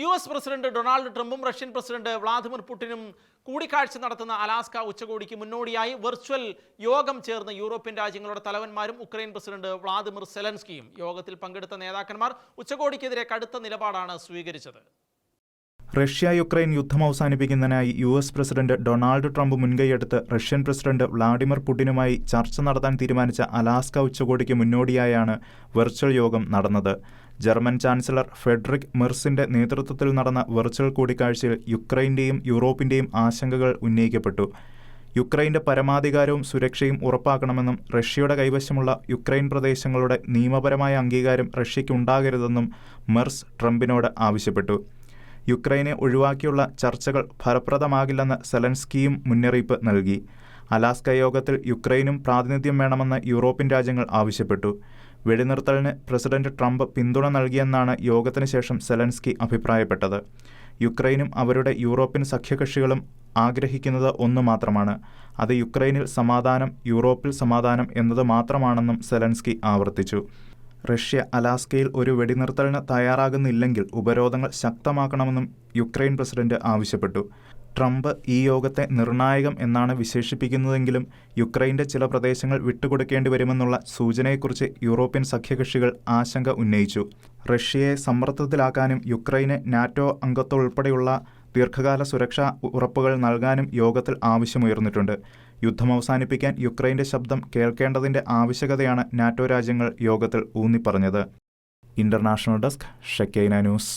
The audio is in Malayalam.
യു എസ് പ്രസിഡന്റ് ഡൊണാൾഡ് ട്രംപും റഷ്യൻ പ്രസിഡന്റ് വ്ളാദിമിർ പുടിനും കൂടിക്കാഴ്ച നടത്തുന്ന അലാസ്ക ഉച്ചകോടിക്ക് മുന്നോടിയായി വെർച്വൽ യോഗം ചേർന്ന യൂറോപ്യൻ രാജ്യങ്ങളുടെ തലവന്മാരും ഉക്രൈൻ പ്രസിഡന്റ് വ്ളാദിമിർ സെലൻസ്കിയും യോഗത്തിൽ പങ്കെടുത്ത നേതാക്കന്മാർ ഉച്ചകോടിക്കെതിരെ കടുത്ത നിലപാടാണ് സ്വീകരിച്ചത്. റഷ്യ യുക്രൈൻ യുദ്ധം അവസാനിപ്പിക്കുന്നതിനായി U S president Donald Trump മുൻകൈയെടുത്ത് റഷ്യൻ പ്രസിഡന്റ് വ്ളാഡിമിർ പുടിനുമായി ചർച്ച നടത്താൻ തീരുമാനിച്ച അലാസ്ക ഉച്ചകോടിക്ക് മുന്നോടിയായാണ് വെർച്വൽ യോഗം നടന്നത്. ജർമ്മൻ ചാൻസലർ ഫെഡറിക് മെർസിന്റെ നേതൃത്വത്തിൽ നടന്ന വെർച്വൽ കൂടിക്കാഴ്ചയിൽ യുക്രൈന്റെയും യൂറോപ്പിന്റെയും ആശങ്കകൾ ഉന്നയിക്കപ്പെട്ടു. യുക്രൈന്റെ പരമാധികാരവും സുരക്ഷയും ഉറപ്പാക്കണമെന്നും റഷ്യയുടെ കൈവശമുള്ള യുക്രൈൻ പ്രദേശങ്ങളുടെ നിയമപരമായ അംഗീകാരം റഷ്യയ്ക്കുണ്ടാകരുതെന്നും മെർസ് ട്രംപിനോട് ആവശ്യപ്പെട്ടു. യുക്രൈനെ ഒഴിവാക്കിയുള്ള ചർച്ചകൾ ഫലപ്രദമാകില്ലെന്ന് സെലൻസ്കിയും മുന്നറിയിപ്പ് നൽകി. അലാസ്ക യോഗത്തിൽ യുക്രൈനും പ്രാതിനിധ്യം വേണമെന്ന് യൂറോപ്യൻ രാജ്യങ്ങൾ ആവശ്യപ്പെട്ടു. വെടിനിർത്തലിന് പ്രസിഡന്റ് ട്രംപ് പിന്തുണ നൽകിയെന്നാണ് യോഗത്തിന് ശേഷം സെലൻസ്കി അഭിപ്രായപ്പെട്ടത്. യുക്രൈനും അവരുടെ യൂറോപ്യൻ സഖ്യകക്ഷികളും ആഗ്രഹിക്കുന്നത് ഒന്ന് മാത്രമാണ്. അത് യുക്രൈനിൽ സമാധാനം യൂറോപ്പിൽ സമാധാനം എന്നത് മാത്രമാണെന്നും സെലൻസ്കി ആവർത്തിച്ചു. റഷ്യ അലാസ്കയിൽ ഒരു വെടിനിർത്തലിന് തയ്യാറാകുന്നില്ലെങ്കിൽ ഉപരോധങ്ങൾ ശക്തമാക്കണമെന്നും യുക്രൈൻ പ്രസിഡന്റ് ആവശ്യപ്പെട്ടു. ട്രംപ് ഈ യോഗത്തെ നിർണായകം എന്നാണ് വിശേഷിപ്പിക്കുന്നതെങ്കിലും യുക്രൈന്റെ ചില പ്രദേശങ്ങൾ വിട്ടുകൊടുക്കേണ്ടി വരുമെന്നുള്ള സൂചനയെക്കുറിച്ച് യൂറോപ്യൻ സഖ്യകക്ഷികൾ ആശങ്ക ഉന്നയിച്ചു. റഷ്യയെ സമ്മർദ്ദത്തിലാക്കാനും യുക്രൈനെ നാറ്റോ അംഗത്വം ഉൾപ്പെടെയുള്ള ദീർഘകാല സുരക്ഷാ ഉറപ്പുകൾ നൽകാനും യോഗത്തിൽ ആവശ്യമുയർന്നിട്ടുണ്ട്. യുദ്ധം അവസാനിപ്പിക്കാൻ യുക്രൈന്റെ ശബ്ദം കേൾക്കേണ്ടതിന്റെ ആവശ്യകതയാണ് നാറ്റോ രാജ്യങ്ങൾ യോഗത്തിൽ ഊന്നിപ്പറഞ്ഞത്. International desk Shekinah news.